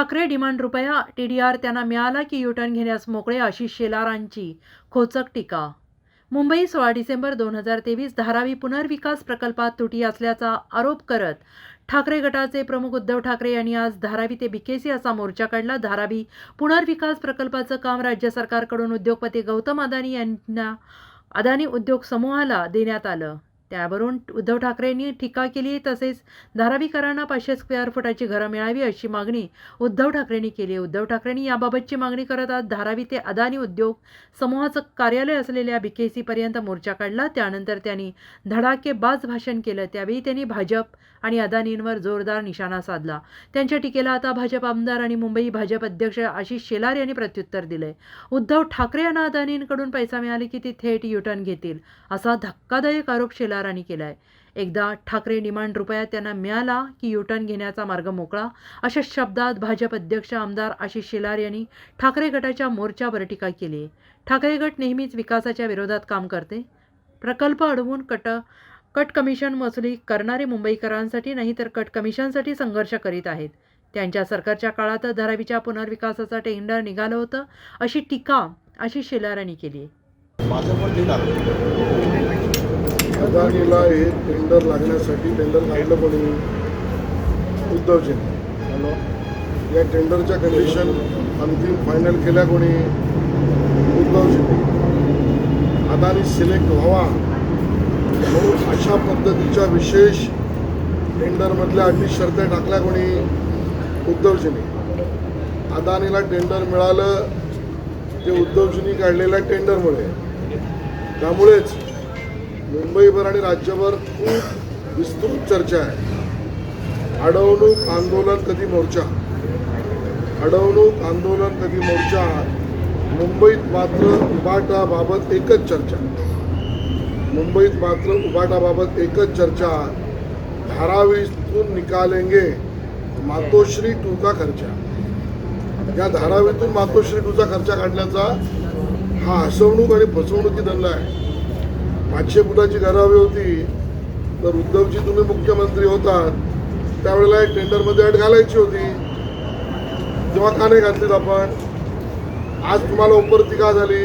Thackeray demand रुपया TDR त्यांना मिळाला की युटर्न घेण्यास मोकळे आशिष शेलारांची खोचक टीका. मुंबई सोळा डिसेंबर दोन हजार तेवीस धारावी पुनर्विकास प्रकल्पात तुटी असल्याचा आरोप करत ठाकरे गटाचे प्रमुख उद्धव ठाकरे यांनी आज धारावी ते बीकेसी असा मोर्चा काढला. धारावी पुनर्विकास प्रकल्पाचं काम राज्य सरकारकडून उद्योगपती गौतम अदानी यांना अदानी उद्योग समूहाला देण्यात आलं. त्यावरून उद्धव ठाकरेंनी टीका केली तसेच धारावीकरांना पाचशे स्क्वेअर फुटाची घरं मिळावी अशी मागणी उद्धव ठाकरेंनी केली. उद्धव ठाकरेंनी याबाबतची मागणी करत आज धारावी ते अदानी उद्योग समूहाचं कार्यालय असलेल्या बीकेसीपर्यंत मोर्चा काढला. त्यानंतर त्यांनी धडाकेबाज भाषण केलं. त्यावेळी त्यांनी भाजप आणि अदानींवर जोरदार निशाणा साधला. त्यांच्या टीकेला आता भाजप आमदार आणि मुंबई भाजप अध्यक्ष आशिष शेलार यांनी प्रत्युत्तर दिलंय. उद्धव ठाकरे यांना अदानींकडून पैसा मिळाले की ते थेट युटर्न घेतील असा धक्कादायक आरोप शेलारांनी केलाय. एकदा ठाकरे डिमांड रुपयात त्यांना मिळाला की युटर्न घेण्याचा मार्ग मोकळा अशा शब्दात भाजप अध्यक्ष आमदार आशिष शेलार यांनी ठाकरे गटाच्या मोर्चावर टीका केली. ठाकरे गट नेहमीच विकासाच्या विरोधात काम करते. प्रकल्प अडवून कट कट कमिशन वसुली करणारे मुंबईकरांसाठी नाही तर कट कमिशनसाठी संघर्ष करीत आहेत. त्यांच्या सरकारच्या काळात धारावीच्या पुनर्विकासाचं टेंडर निघालं होतं अशी टीका आशिष शेलार यांनी केली. माझं पण अदानीला हे टेंडर लागण्यासाठी टेंडर काढलं कोणी उद्धवजी. या टेंडरच्या कंडिशन अंतिम फायनल केल्या कोणी? उद्धवजी. अदानी सिलेक्ट व्हावा. म्हणून अशा पद्धतीच्या विशेष टेंडरमधल्या अटी शर्त्या टाकल्या कोणी? उद्धवजींनी. अदानीला टेंडर मिळालं. ते उद्धवजींनी काढलेल्या टेंडरमुळे त्यामुळेच मुंबईभर आणि राज्यभर खूप विस्तृत चर्चा आहे. अडवणूक आंदोलन कधी मोर्चा? अडवणूक आंदोलन कधी मोर्चा? मुंबईत मात्र उबाटाबाबत एकच चर्चा. मुंबईत मात्र उबाटाबाबत एकच चर्चा. धारावीतून निकालेंगे मातोश्री टू का खर्चा. या धारावीतून मातोश्री टूचा खर्चा काढण्याचा हा हसवणूक आणि फसवणुकी धंदा आहे. पाचशे फुटाची घरं हवी होती तर उद्धवजी तुम्ही मुख्यमंत्री होतात त्यावेळेला एक टेंडरमध्ये अट घालायची होती. तेव्हा का नाही घातलीत आपण? आज तुम्हाला उपरती का झाली?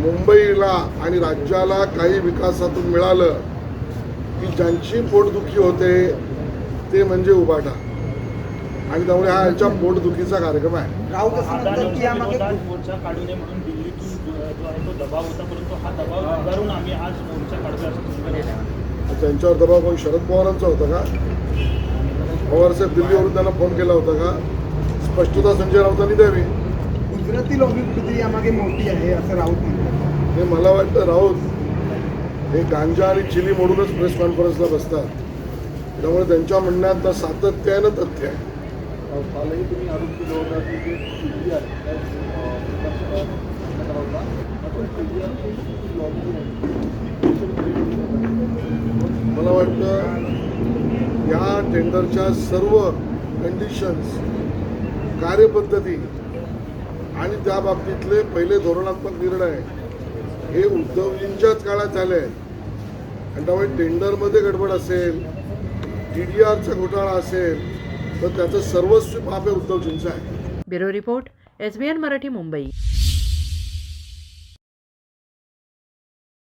मुंबईला आणि राज्याला काही विकासातून मिळालं की ज्यांची पोटदुखी होते ते म्हणजे उबाटा. आणि त्यामुळे हा यांच्या पोटदुखीचा कार्यक्रम आहे. जो जो आहे तो दबाव होता परंतु हा दबाव झुगारून आम्ही आज मोर्चा काढतोय असं तुम्ही म्हणाले. त्यांच्यावर दबाव कोण? शरद पवारांचा होता का? पवारसाहेब दिल्लीवरून त्यांना फोन केला होता का? स्पष्टता संजय राऊतांनी द्यावी. गुजराती लॉबी कुठेतरी यामागे मोठी आहे असं राऊत म्हणतात. हे मला वाटतं राऊत हे गांजा आणि चिली मोडूनच प्रेस कॉन्फरन्सला बसतात. त्यामुळे त्यांच्या म्हणण्यात सातत्य आहे ना तथ्य आहे. कालही तुम्ही आरोप केला होता की जे टी आहे त्या, मला वाटतं या टेंडरच्या सर्व कंडिशन्स कार्यपद्धती आणि त्या बाबतीतले पहिले धोरणात्मक निर्णय हे उद्धवजींच्याच काळात झाले आहेत. आणि त्यामुळे टेंडरमध्ये गडबड असेल टी डी आरचा घोटाळा असेल तर त्याचं सर्वस्वी पाप हे उद्धवजींचं आहे. Bureau report S B N Marathi Mumbai.